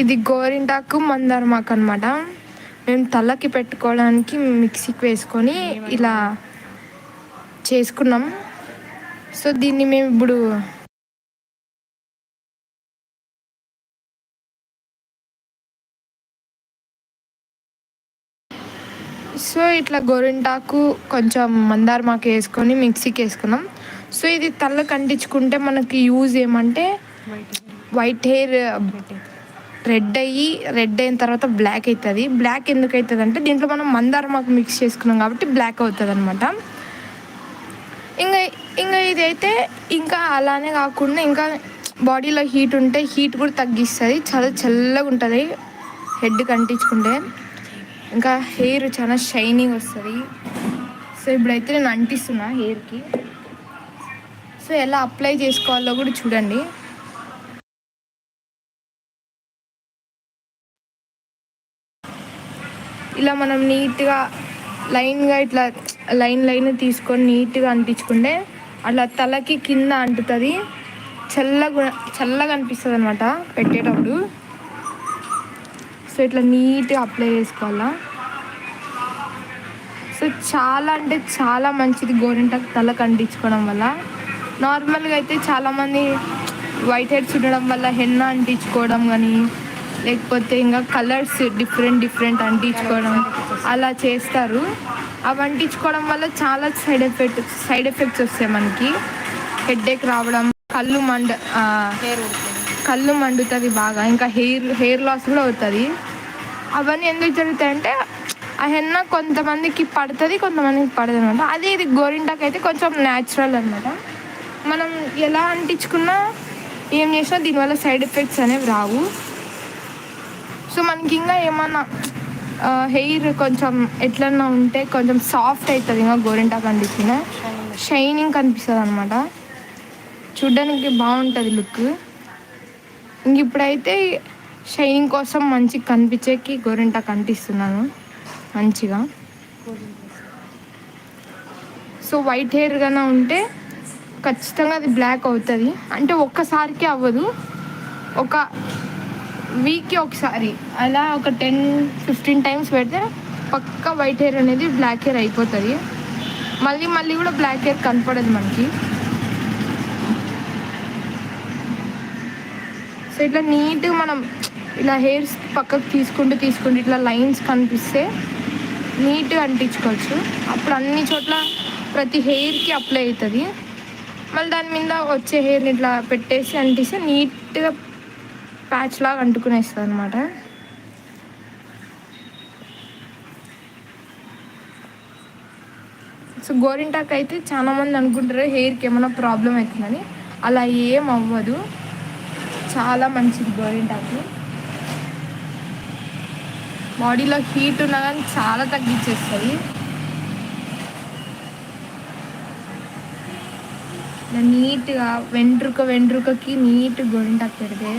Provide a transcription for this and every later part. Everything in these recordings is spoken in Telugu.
ఇది గోరింటాకు మందారమాకు అనమాట మేము తలకి పెట్టుకోవడానికి మిక్సీకి వేసుకొని ఇలా చేసుకున్నాం. సో దీన్ని మేము ఇప్పుడు సో ఇట్లా గోరింటాకు కొంచెం మందారమాకు వేసుకొని మిక్సీకి వేసుకున్నాం. సో ఇది తలకు అంటించుకుంటే మనకి యూజ్ ఏమంటే వైట్ హెయిర్ రెడ్ అయ్యి రెడ్ అయిన తర్వాత బ్లాక్ అవుతుంది బ్లాక్ ఎందుకు అవుతుంది అంటే దీంట్లో మనం మందారమాకు మిక్స్ చేసుకున్నాం కాబట్టి బ్లాక్ అవుతుంది అనమాట ఇంకా ఇంకా ఇది అయితే ఇంకా అలానే కాకుండా ఇంకా బాడీలో హీట్ ఉంటే హీట్ కూడా తగ్గిస్తుంది. చాలా చల్లగా ఉంటుంది. హెడ్ కంటించుకుంటే. ఇంకా హెయిర్ చాలా షైనింగ్ వస్తుంది. సో ఇప్పుడైతే నేను అంటిస్తున్నా హెయిర్కి. సో ఎలా అప్లై చేసుకోవాలో కూడా చూడండి. ఇలా మనం నీట్గా లైన్గా ఇట్లా లైన్ లైన్ తీసుకొని నీట్గా అంటించుకుంటే అట్లా తలకి కింద అంటుతుంది. చల్లగా చల్లగా అనిపిస్తుంది అనమాట పెట్టేటప్పుడు. సో ఇట్లా నీట్గా అప్లై చేసుకోవాలా. సో చాలా అంటే చాలా మంచిది గోరింటాకు తలకు అంటించుకోవడం వల్ల. నార్మల్గా అయితే చాలామంది వైట్ హెడ్స్ ఉండడం వల్ల హెన్న అంటించుకోవడం కానీ లేకపోతే ఇంకా కలర్స్ డిఫరెంట్ డిఫరెంట్ అంటించుకోవడం అలా చేస్తారు. అవి అంటించుకోవడం వల్ల చాలా సైడ్ ఎఫెక్ట్ సైడ్ ఎఫెక్ట్స్ వస్తాయి మనకి. హెడ్ఏక్ రావడం కళ్ళు మండ కళ్ళు మండుతుంది బాగా. ఇంకా హెయిర్ హెయిర్ లాస్ కూడా అవుతుంది. అవన్నీ ఎందుకు జరుగుతాయంటే ఆ హెన్న కొంతమందికి పడుతుంది కొంతమందికి పడదు అనమాట అదే ఇది గోరింటాకి అయితే కొంచెం న్యాచురల్ అనమాట మనం ఎలా అంటించుకున్నా ఏం చేసినా దీనివల్ల సైడ్ ఎఫెక్ట్స్ అనేవి రావు. సో మనకి ఇంకా ఏమన్నా హెయిర్ కొంచెం ఎట్లన్నా ఉంటే కొంచెం సాఫ్ట్ అవుతుంది ఇంకా గోరింటాకు అంటించిన షైనింగ్ కనిపిస్తుంది అనమాట చూడ్డానికి బాగుంటుంది లుక్. ఇంక ఇప్పుడైతే షైనింగ్ కోసం మంచిగా కనిపించేకి గోరింటాకు అంటిస్తున్నాను మంచిగా. సో వైట్ హెయిర్ కన్నా ఉంటే ఖచ్చితంగా అది బ్లాక్ అవుతుంది. అంటే ఒక్కసారికి అవ్వదు. ఒక వీక్కి ఒకసారి. అలా ఒక టెన్ ఫిఫ్టీన్ టైమ్స్ పెడితే పక్క వైట్ హెయిర్ అనేది బ్లాక్ హెయిర్ అయిపోతుంది. మళ్ళీ మళ్ళీ కూడా బ్లాక్ హెయిర్ కనపడదు మనకి. సో ఇట్లా నీట్గా మనం ఇలా హెయిర్స్ పక్కకు తీసుకుంటూ తీసుకుంటూ ఇట్లా లైన్స్ కనిపిస్తే నీట్గా అంటించుకోవచ్చు అప్పుడు అన్ని చోట్ల ప్రతి హెయిర్కి అప్లై అవుతుంది. మళ్ళీ దాని మీద వచ్చే హెయిర్ని ఇట్లా పెట్టేసి అంటిస్తే నీట్గా ప్యాచ్ లాగా అంటుకునేస్తుంది అనమాట సో గోరింటాక్ అయితే చాలా మంది అనుకుంటారు హెయిర్కి ఏమైనా ప్రాబ్లం అవుతుందని. అలా ఏం అవ్వదు. చాలా మంచిది గోరింటాకు. బాడీలో హీట్ ఉన్నా కానీ చాలా తగ్గించేస్తుంది. నీట్గా వెంట్రుక వెంట్రుకకి నీట్ గోరింటాకు పెడితే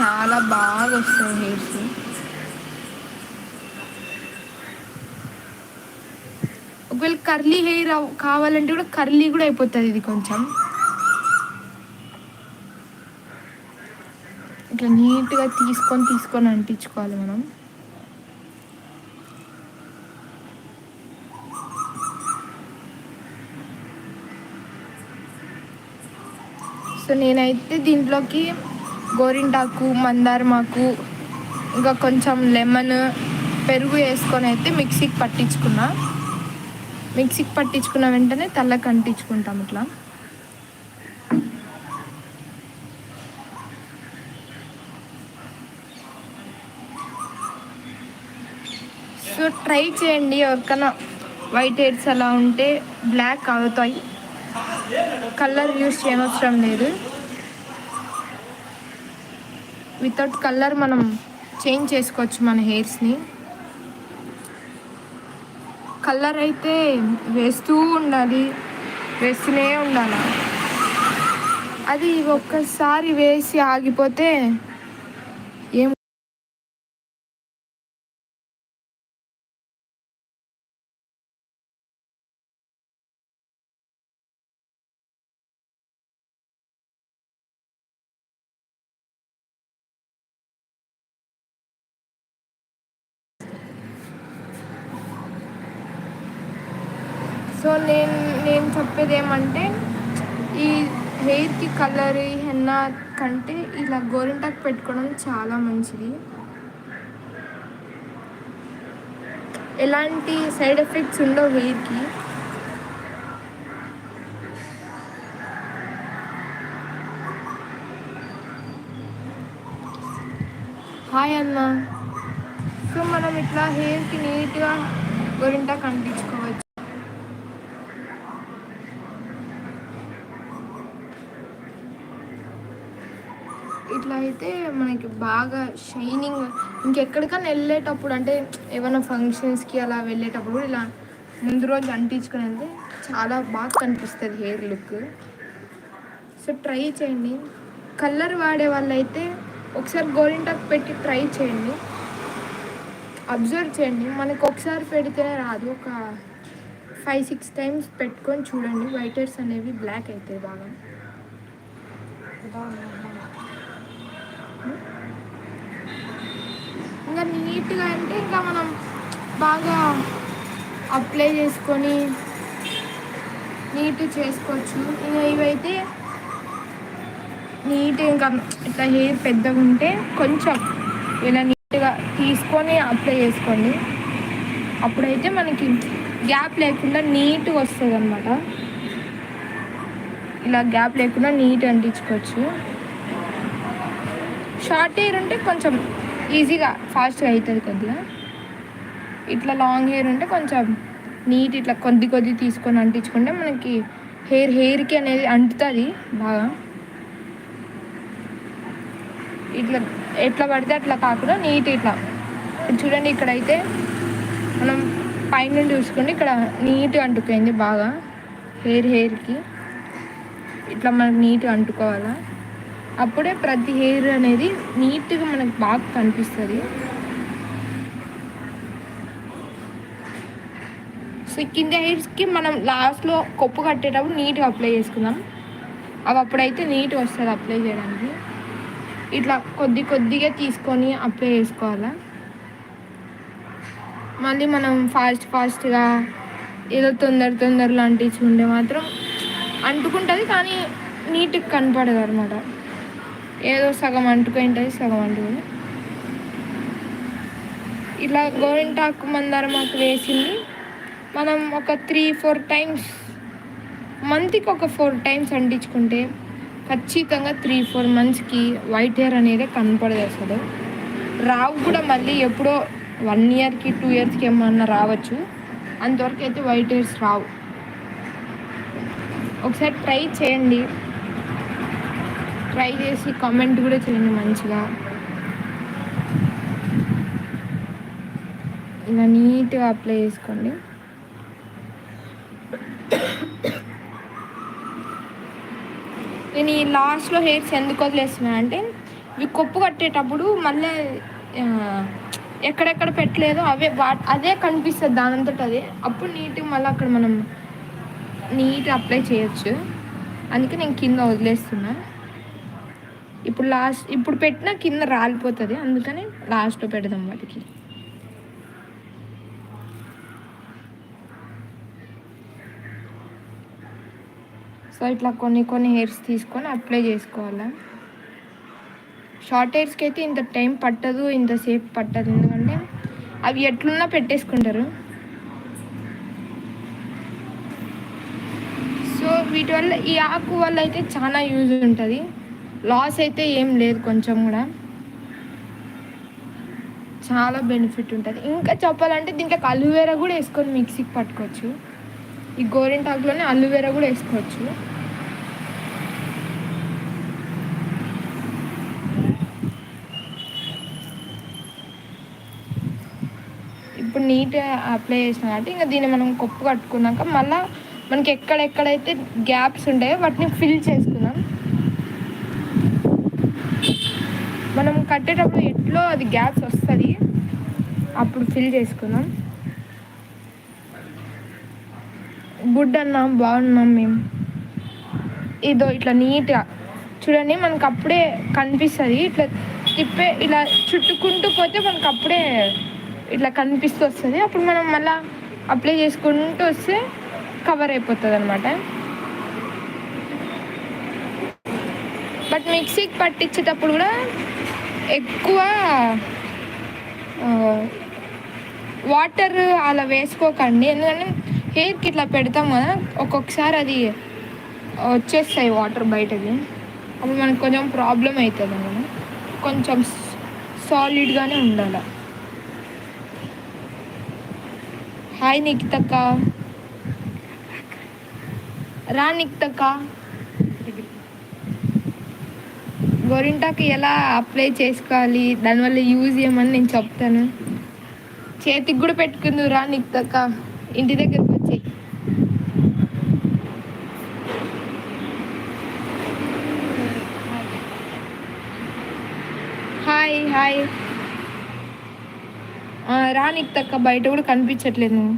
చాలా బాగా వస్తాయి హెయిర్స్. ఒకవేళ కర్లీ హెయిర్ కావాలంటే కూడా కర్లీ కూడా అయిపోతుంది ఇది కొంచెం. ఇట్లా నీట్గా తీసుకొని తీసుకొని అంటించుకోవాలి మనం. సో నేనైతే దీంట్లోకి గోరింటాకు మందారమాకు ఇంకా కొంచెం లెమన్ పెరుగు వేసుకొని అయితే మిక్సీకి పట్టించుకున్నా. మిక్సీకి పట్టించుకున్న వెంటనే తలకు అంటించుకుంటాం ఇట్లా. సో ట్రై చేయండి ఎవరికైనా వైట్ హెయిర్స్ అలా ఉంటే బ్లాక్ అవుతాయి. కలర్ యూస్ చేయనవసరం లేదు. వితౌట్ కలర్ మనం చేంజ్ చేసుకోవచ్చు మన హెయిర్స్ని కలర్ అయితే వేస్తూ ఉండాలి వేస్తూనే ఉండాలి. అది ఒక్కసారి వేసి ఆగిపోతే సో నేను నేను చెప్పేది ఏమంటే ఈ హెయిర్కి కలర్ ఈ హెన్నా కంటే ఇలా గోరింటాకు పెట్టుకోవడం చాలా మంచిది. ఎలాంటి సైడ్ ఎఫెక్ట్స్ ఉండవు హెయిర్కి. హాయ్ అన్న. సో మనం ఇట్లా హెయిర్కి నీట్గా గోరింటాకు అంటించుకో ఇట్లా అయితే మనకి బాగా షైనింగ్ ఇంకెక్కడికైనా వెళ్ళేటప్పుడు అంటే ఏమైనా ఫంక్షన్స్కి అలా వెళ్ళేటప్పుడు ఇలా ముందు రోజు అంటించుకుని వెళ్తే చాలా బాగా కనిపిస్తుంది హెయిర్ లుక్ సో ట్రై చేయండి. కలర్ వాడే వాళ్ళైతే ఒకసారి గోరింటాకు పెట్టి ట్రై చేయండి. అబ్జర్వ్ చేయండి. మనకు ఒకసారి పెడితేనే రాదు. ఒక ఫైవ్ సిక్స్ టైమ్స్ పెట్టుకొని చూడండి. వైట్ హెయిర్స్ అనేవి బ్లాక్ అవుతాయి బాగా. ఇంకా నీట్గా అంటే ఇంకా మనం బాగా అప్లై చేసుకొని నీట్ చేసుకోవచ్చు. ఇంకా ఇవైతే నీట్ ఇంకా ఇట్లా హెయిర్ పెద్దగా ఉంటే కొంచెం ఇలా నీట్గా తీసుకొని అప్లై చేసుకోండి. అప్పుడైతే మనకి గ్యాప్ లేకుండా నీట్గా వస్తుంది అనమాట ఇలా గ్యాప్ లేకుండా నీట్ అంటించుకోవచ్చు షార్ట్ హెయిర్ ఉంటే కొంచెం ఈజీగా ఫాస్ట్గా అవుతుంది కొద్దిగా. ఇట్లా లాంగ్ హెయిర్ ఉంటే కొంచెం నీట్ ఇట్లా కొద్ది కొద్ది తీసుకొని అంటించుకుంటే మనకి హెయిర్ హెయిర్కి అనేది అంటుతుంది బాగా. ఇట్లా ఎట్లా పడితే అట్లా కాకుండా నీట్ ఇట్లా. చూడండి ఇక్కడైతే మనం పైన చూసుకుంటే ఇక్కడ నీట్ అంటుకుపోయింది బాగా హెయిర్ హెయిర్కి ఇట్లా మనకు నీట్గా అంటుకోవాలా. అప్పుడే ప్రతి హెయిర్ అనేది నీట్గా మనకు బాగా కనిపిస్తుంది. సో కింద హెయిర్స్కి మనం లాస్ట్లో కొప్పు కట్టేటప్పుడు నీట్గా అప్లై చేసుకుందాం. అవి అప్పుడైతే నీట్గా వస్తుంది అప్లై చేయడానికి. ఇట్లా కొద్ది కొద్దిగా తీసుకొని అప్లై చేసుకోవాలా. మళ్ళీ మనం ఫాస్ట్ ఫాస్ట్గా ఏదో తొందర తొందరలో అంటించుకుంటే మాత్రం అంటుకుంటుంది కానీ నీట్గా కనపడదు అనమాట ఏదో సగం అంటుకొని ఉంటుంది సగం అంటుకొని ఇలా గోరింటాకు మందారమాకు వేసింది. మనం ఒక త్రీ ఫోర్ టైమ్స్ మంత్కి ఒక ఫోర్ టైమ్స్ అంటించుకుంటే ఖచ్చితంగా త్రీ ఫోర్ మంత్స్కి వైట్ హెయిర్ అనేది కనపడదు అసలు. రావు కూడా మళ్ళీ ఎప్పుడో వన్ ఇయర్కి టూ ఇయర్స్కి ఏమన్నా రావచ్చు. అంతవరకు అయితే వైట్ హెయిర్స్ రావు. ఒకసారి ట్రై చేయండి. ట్రై చేసి కామెంట్ కూడా చేయండి మంచిగా. ఇలా నీట్గా అప్లై చేసుకోండి. నేను ఈ లాస్ట్లో హెయిర్స్ ఎందుకు వదిలేస్తున్నా అంటే ఇవి కొప్పు కట్టేటప్పుడు మళ్ళీ ఎక్కడెక్కడ పెట్టలేదో అవే వా అదే కనిపిస్తుంది దానంతట అదే. అప్పుడు నీట్గా మళ్ళీ అక్కడ మనం నీట్ అప్లై చేయొచ్చు. అందుకే నేను కింద వదిలేస్తున్నా. ఇప్పుడు లాస్ట్ ఇప్పుడు పెట్టినా కింద రాలిపోతుంది. అందుకని లాస్ట్లో పెడదాం వాటికి. సో ఇట్లా కొన్ని కొన్ని హెయిర్స్ తీసుకొని అప్లై చేసుకోవాలా? షార్ట్ హెయిర్స్కి అయితే ఇంత టైం పట్టదు ఇంతసేపు పట్టదు. ఎందుకంటే అవి ఎట్లున్నా పెట్టేసుకుంటారు. సో వీటి వల్ల ఈ ఆకు వల్ల అయితే చాలా యూజ్ ఉంటుంది. లాస్ అయితే ఏం లేదు కొంచెం కూడా. చాలా బెనిఫిట్ ఉంటుంది. ఇంకా చెప్పాలంటే దీంట్లో అలోవెరా కూడా వేసుకొని మిక్సీకి పట్టుకోవచ్చు. ఈ గోరింటాకులోనే అలోవెరా కూడా వేసుకోవచ్చు. ఇప్పుడు నీట్గా అప్లై చేసిన కాబట్టి ఇంకా దీన్ని మనం కొప్పు కట్టుకున్నాక మళ్ళీ మనకి ఎక్కడెక్కడైతే గ్యాప్స్ ఉంటాయో వాటిని ఫిల్ చేసుకుందాం. మనం కట్టేటప్పుడు ఎట్లో అది గ్యాప్స్ వస్తుంది అప్పుడు ఫిల్ చేసుకుందాం. గుడ్ అన్నాం బాగున్నాం మేము. ఇదో ఇట్లా నీట్గా చూడండి మనకు అప్పుడే కనిపిస్తుంది ఇట్లా తిప్పే ఇలా చుట్టుకుంటూ పోతే మనకు అప్పుడే ఇట్లా కనిపిస్తూ వస్తుంది. అప్పుడు మనం మళ్ళీ అప్లై చేసుకుంటూ వస్తే కవర్ అయిపోతుంది అనమాట బట్ మిక్సీకి పట్టించేటప్పుడు కూడా ఎక్కువ వాటర్ అలా వేసుకోకండి. ఎందుకంటే హెయిర్కి ఇట్లా పెడతాం కదా ఒక్కొక్కసారి అది వచ్చేస్తాయి వాటర్ బయటకి. అప్పుడు మనకు కొంచెం ప్రాబ్లం అవుతుంది అన్నమాట కొంచెం సాలిడ్గానే ఉండాలి. హాయ్ నిక్తక్క రా నిక్తక్క గోరింటాకు ఎలా అప్లై చేసుకోవాలి? దానివల్ల యూజ్ చేయమని నేను చెప్తాను. చేతికి కూడా పెట్టుకుందురా నీకు తక్క. ఇంటి దగ్గరకు వచ్చి హాయ్ హాయ్. రా నిక్తక్క బయట కూడా కనిపించట్లేదు. నువ్వు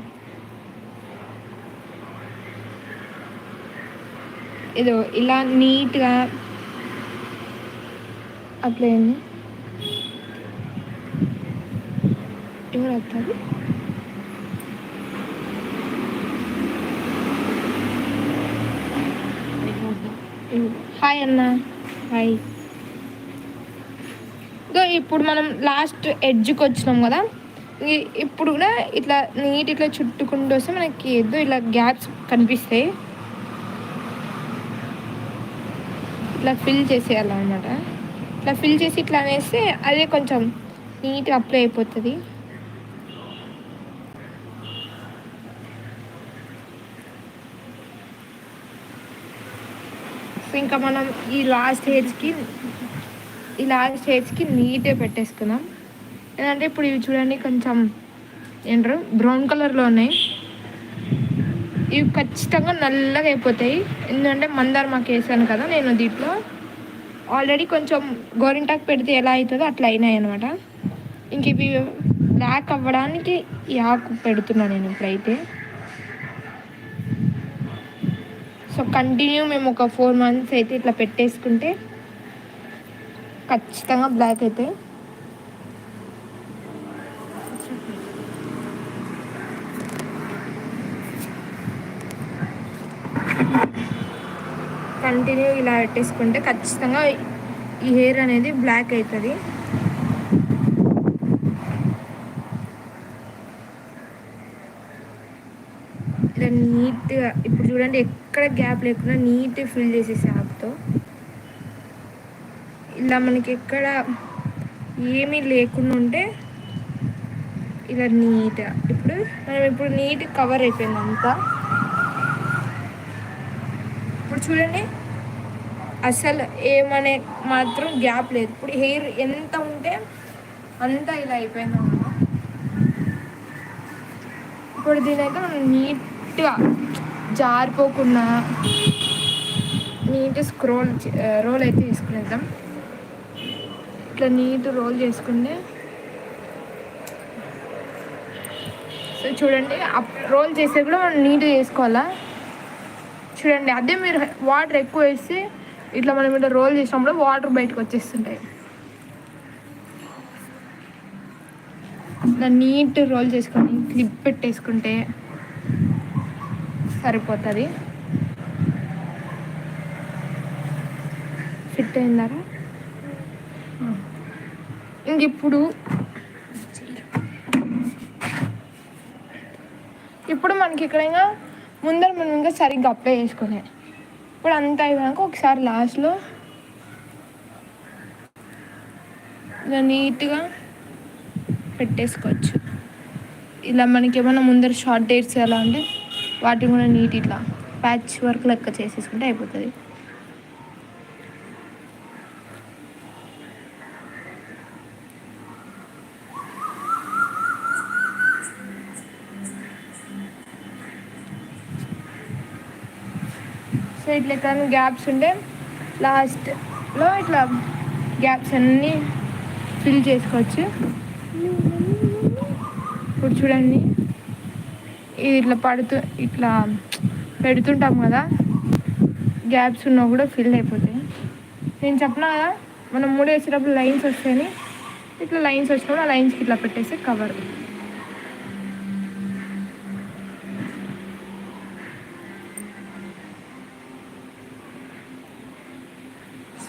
ఏదో ఇలా నీట్గా అట్లా ఏంది ఎవరు వస్తారు? హాయ్ అన్న. హాయ్. ఇదో ఇప్పుడు మనం లాస్ట్ ఎడ్జ్కి వచ్చినాం కదా. ఇప్పుడు కూడా ఇట్లా నీట్ ఇట్లా చుట్టుకుంటూ వస్తే మనకి ఏదో ఇలా గ్యాప్స్ కనిపిస్తాయి. ఇట్లా ఫిల్ చేసేయాలన్నమాట. ఇట్లా ఫిల్ చేసి ఇట్లా వేస్తే అదే కొంచెం నీట్గా అప్లై అయిపోతుంది. ఇంకా మనం ఈ లాస్ట్ హెయిర్స్కి ఈ లాస్ట్ హెయిర్స్కి నీట్గా పెట్టేసుకుందాం. ఎందుకంటే ఇప్పుడు ఇవి చూడండి కొంచెం ఏంటారు బ్రౌన్ కలర్లో ఉన్నాయి. ఇవి ఖచ్చితంగా నల్లగా అయిపోతాయి. ఎందుకంటే మందార మాకు వేసాను కదా నేను దీంట్లో. ఆల్రెడీ కొంచెం గోరింటాకు పెడితే ఎలా అవుతుందో అట్లా అయినాయి అనమాట ఇంక ఇవి బ్లాక్ అవ్వడానికి ఈ ఆకు పెడుతున్నాను నేను ఇప్పుడైతే. సో కంటిన్యూ మేము ఒక ఫోర్ మంత్స్ అయితే ఇట్లా పెట్టేసుకుంటే ఖచ్చితంగా బ్లాక్ అయితే. కంటిన్యూ ఇలా పెట్టేసుకుంటే ఖచ్చితంగా ఈ హెయిర్ అనేది బ్లాక్ అవుతుంది ఇలా నీట్గా ఇప్పుడు చూడండి ఎక్కడ గ్యాప్ లేకుండా నీట్గా ఫిల్ చేసేసి యాప్తో. ఇలా మనకి ఎక్కడ ఏమీ లేకుండా ఉంటే ఇలా నీట్గా ఇప్పుడు మనం ఇప్పుడు నీట్ కవర్ అయిపోయింది అంతా ఇప్పుడు చూడండి అసలు ఏమనే మాత్రం గ్యాప్ లేదు. ఇప్పుడు హెయిర్ ఎంత ఉంటే అంత ఇలా అయిపోయింది ఇప్పుడు దీనైతే మనం నీట్గా జారిపోకుండా నీట్ స్క్రోల్ రోల్ అయితే తీసుకునేద్దాం. ఇట్లా నీట్ రోల్ చేసుకుంటే సో చూడండి రోల్ చేసే కూడా మనం నీట్గా చేసుకోవాలా? చూడండి అదే మీరు వాటర్ ఎక్కువ వేసి ఇట్లా మనం ఇట్లా రోల్ చేసినప్పుడు వాటర్ బయటకు వచ్చేస్తుంటాయి. ఇట్లా నీట్ రోల్ చేసుకొని క్లిప్ పెట్టేసుకుంటే సరిపోతుంది. ఫిట్ అయిందారా ఇంక ఇప్పుడు ఇప్పుడు మనకి ఇక్కడ ఇంకా ముందర మనం ఇంకా సరిగ్గా అప్లై చేసుకునే ఇప్పుడు అంతా అయినాక ఒకసారి లాస్ట్లో ఇలా నీట్గా పెట్టేసుకోవచ్చు. ఇలా మనకి ఏమైనా ముందర షార్ట్ డేట్స్ ఎలా అంటే వాటిని కూడా నీట్ ఇట్లా ప్యాచ్ వర్క్ లెక్క చేసేసుకుంటే అయిపోతుంది. ఇట్లా ఎక్కడైనా గ్యాప్స్ ఉంటే లాస్ట్లో ఇట్లా గ్యాప్స్ అన్నీ ఫిల్ చేసుకోవచ్చు. ఇప్పుడు చూడండి. ఇది ఇట్లా పడుతూ ఇట్లా పెడుతుంటాం కదా. గ్యాప్స్ ఉన్నా కూడా ఫిల్ అయిపోతాయి. నేను చెప్పిన కదా? మనం మూడు వేసేటప్పుడు లైన్స్ వస్తాయని. ఇట్లా లైన్స్ వచ్చినప్పుడు ఆ లైన్స్కి ఇట్లా పెట్టేసి కవర్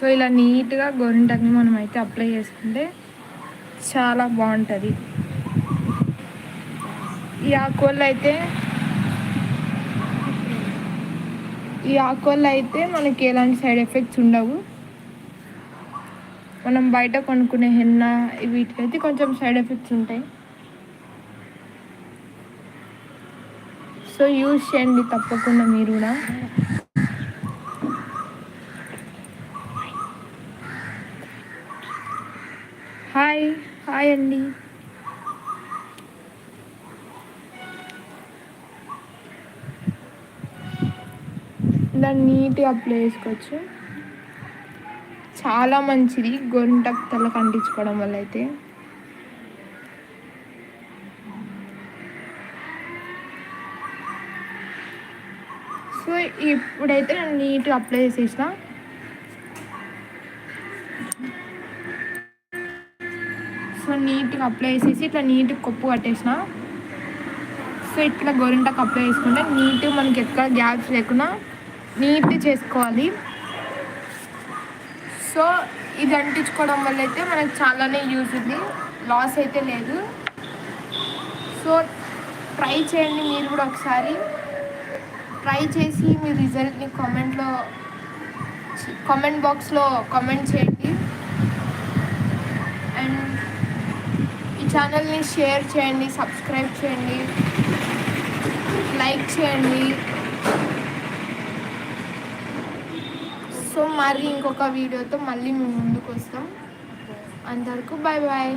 సో ఇలా నీట్గా గోరింటాక్ని మనం అయితే అప్లై చేసుకుంటే చాలా బాగుంటుంది ఈ ఆకువల్ల అయితే ఈ ఆకువల్ల అయితే మనకి ఎలాంటి సైడ్ ఎఫెక్ట్స్ ఉండవు. మనం బయట కొనుక్కునే హెన్న వీటికైతే కొంచెం సైడ్ ఎఫెక్ట్స్ ఉంటాయి. సో యూజ్ చేయండి తప్పకుండా మీరు కూడా హాయ్ హాయ్ అండి. దాన్ని నీట్గా అప్లై చేసుకోవచ్చు చాలా మంచిది గొంటకు తల కంటించుకోవడం వల్ల అయితే. సో ఇప్పుడైతే నేను నీట్గా అప్లై చేసేసిన. నీట్గా అప్లై చేసేసి ఇట్లా నీట్గా కొప్పు కట్టేసిన. సో ఇట్లా గోరింటాకు అప్లై చేసుకుంటే నీట్గా మనకి ఎక్కడ గ్యాప్స్ లేకుండా నీట్గా చేసుకోవాలి. సో ఇది అంటించుకోవడం వల్ల అయితే మనకు చాలానే యూజ్ ఉంది. లాస్ అయితే లేదు. సో ట్రై చేయండి మీరు కూడా ఒకసారి. ట్రై చేసి మీ రిజల్ట్ని కామెంట్లో కామెంట్ బాక్స్లో కామెంట్ చేయండి అండ్ ఈ ఛానల్ని షేర్ చేయండి సబ్స్క్రైబ్ చేయండి లైక్ చేయండి. సో మరి ఇంకొక వీడియోతో మళ్ళీ మేము ముందుకు వస్తాం. అందరికీ బాయ్ బాయ్